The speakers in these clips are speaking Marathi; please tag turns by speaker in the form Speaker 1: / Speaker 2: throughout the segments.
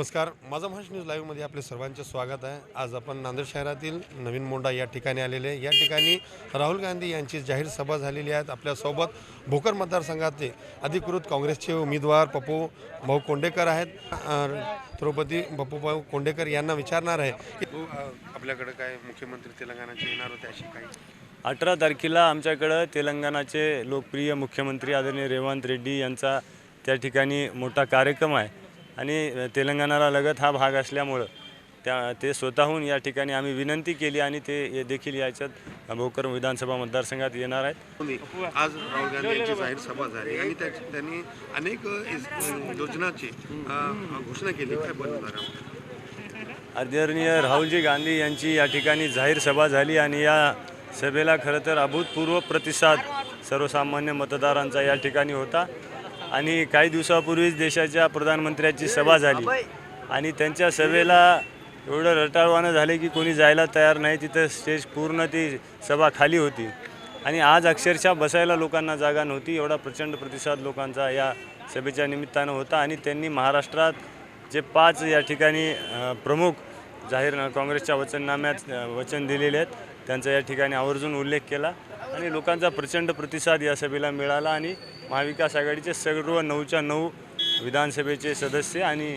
Speaker 1: नमस्कार माझा महाराष्ट्र न्यूज लाईव्हमध्ये आपले सर्वांचे स्वागत आहे. आज आपण नांदेड शहरातील नवीन मोंडा या ठिकाणी आलेले आहे. या ठिकाणी राहुल गांधी यांची जाहीर सभा झालेली आहे. आपल्यासोबत भोकर मतदारसंघाचे अधिकृत काँग्रेसचे उमेदवार पप्पू भाऊ कोंडेकर आहेत. तिरुपती पप्पू भाऊ कोंडेकर यांना विचारणार आहे की आपल्याकडे काय मुख्यमंत्री तेलंगणाचे येणार होते अशी काही?
Speaker 2: अठरा तारखेला आमच्याकडं तेलंगणाचे लोकप्रिय मुख्यमंत्री आदरणीय रेवंत रेड्डी यांचा त्या ठिकाणी मोठा कार्यक्रम आहे. आणि तेलंगणाला लगत हा भाग असल्यामुळं त्या ते स्वतःहून या ठिकाणी आम्ही विनंती केली आणि ते देखील याच्यात भोकर विधानसभा मतदारसंघात येणार आहेत.
Speaker 1: आज राहुल गांधी यांची जाहीर सभा झाली आणि त्या- त्यांनी अनेक योजनाची घोषणा केली.
Speaker 2: आदरणीय राहुलजी गांधी यांची या ठिकाणी जाहीर सभा झाली आणि या सभेला खरं तर अभूतपूर्व प्रतिसाद सर्वसामान्य मतदारांचा या ठिकाणी होता. आणि काही दिवसापूर्वीच देशाच्या प्रधानमंत्र्यांची सभा झाली. आणि त्यांच्या सभेला एवढं रटाळवानं झाले की कोणी जायला तयार नाही. तिथं स्टेज पूर्ण ती सभा खाली होती. आणि आज अक्षरशः बसायला लोकांना जागा नव्हती. एवढा प्रचंड प्रतिसाद लोकांचा या सभेच्या निमित्तानं होता. आणि त्यांनी महाराष्ट्रात जे पाच या ठिकाणी प्रमुख जाहीर काँग्रेसच्या वचननाम्यात वचन दिलेले आहेत त्यांचा या ठिकाणी आवर्जून उल्लेख केला. आणि लोकांचा प्रचंड प्रतिसाद या सभेला मिळाला. आणि महाविकास आघाडीचे सर्व नऊच्या नऊ विधानसभेचे सदस्य आणि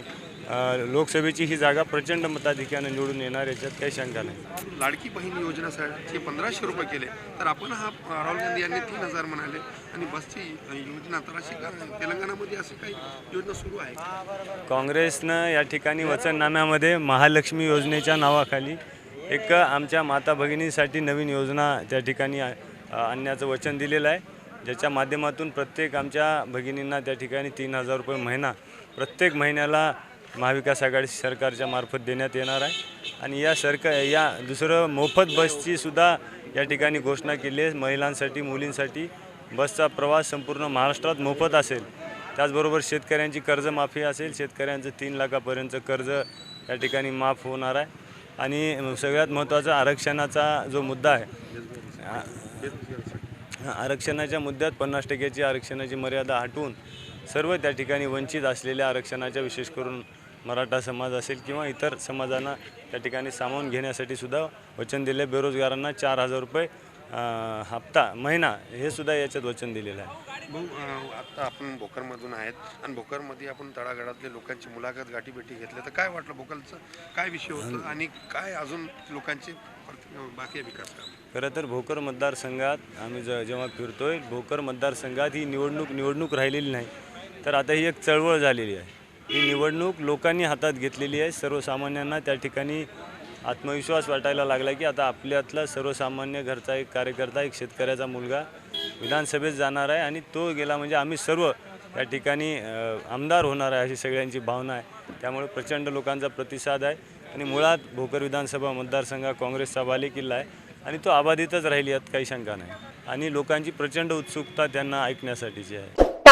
Speaker 2: लोकसभेची ही जागा प्रचंड मताधिक्यानं निवडून येणार याच्यात काही शंका नाही.
Speaker 1: लाडकी बहीण योजनेसाठी पंधराशे रुपये केले तर आपण हा राहुल गांधी यांनी तीन हजार म्हणाले आणि बसची योजना तर अशी तेलंगणामध्ये अशी काही योजना सुरू आहे
Speaker 2: काँग्रेसनं या ठिकाणी वचननाम्यामध्ये महालक्ष्मी योजनेच्या नावाखाली एक आमच्या माता भगिनीसाठी नवीन योजना त्या ठिकाणी आणण्याचं वचन दिलेलं आहे. ज्याच्या माध्यमातून प्रत्येक आमच्या भगिनींना त्या ठिकाणी तीन हजार रुपये महिना प्रत्येक महिन्याला महाविकास आघाडी सरकारच्या मार्फत देण्यात येणार आहे. आणि या सरकार या दुसरं मोफत बसची सुद्धा या ठिकाणी घोषणा केली आहे. महिलांसाठी मुलींसाठी बसचा प्रवास संपूर्ण महाराष्ट्रात मोफत असेल. त्याचबरोबर शेतकऱ्यांची कर्जमाफी असेल. शेतकऱ्यांचं तीन लाखापर्यंतचं कर्ज या ठिकाणी माफ होणार आहे. आणि सगळ्यात महत्त्वाचा आरक्षणाचा जो मुद्दा आहे आरक्षणाच्या मुद्द्यात पन्नास टक्क्याची आरक्षणाची मर्यादा हटवून सर्व त्या ठिकाणी वंचित असलेल्या आरक्षणाच्या विशेष करून मराठा समाज असेल किंवा इतर समाजांना त्या ठिकाणी सामावून घेण्यासाठी सुद्धा वचन दिले. बेरोजगारांना चार हजार रुपये हप्ता महिना हे सुद्धा याच्यात वचन दिलेलं आहे.
Speaker 1: भाऊ अं, आता आपण भोकरमधून आहेत आणि भोकरमध्ये आपण तळागाळातल्या लोकांची मुलाखत गाठीभेटी घेतल्या तर काय वाटलं भोकरचं काय विषय होतं आणि काय अजून लोकांचे प्रति- बाकी आहे विकास काम?
Speaker 2: खरं तर भोकर मतदारसंघात आम्ही ज जेव्हा फिरतोय भोकर मतदारसंघात ही निवडणूक निवडणूक राहिलेली नाही. तर आता ही एक चळवळ झालेली आहे. ही निवडणूक लोकांनी हातात घेतलेली आहे. सर्वसामान्यांना त्या ठिकाणी आत्मविश्वास वाटायला लागला की आता आपल्यातला सर्वसामान्य घरचा एक कार्यकर्ता एक शेतकऱ्याचा मुलगा विधानसभेत जाणार आहे आणि तो गेला म्हणजे आम्ही सर्व या ठिकाणी आमदार होणार आहे अशी सगळ्यांची भावना आहे. त्यामुळे प्रचंड लोकांचा प्रतिसाद आहे आणि मुळात भोकर विधानसभा मतदारसंघ हा काँग्रेसचा बालेकिल्ला आहे आणि तो आबाधितच राहील यात काही शंका नाही. आणि लोकांची प्रचंड उत्सुकता त्यांना ऐकण्यासाठीची आहे.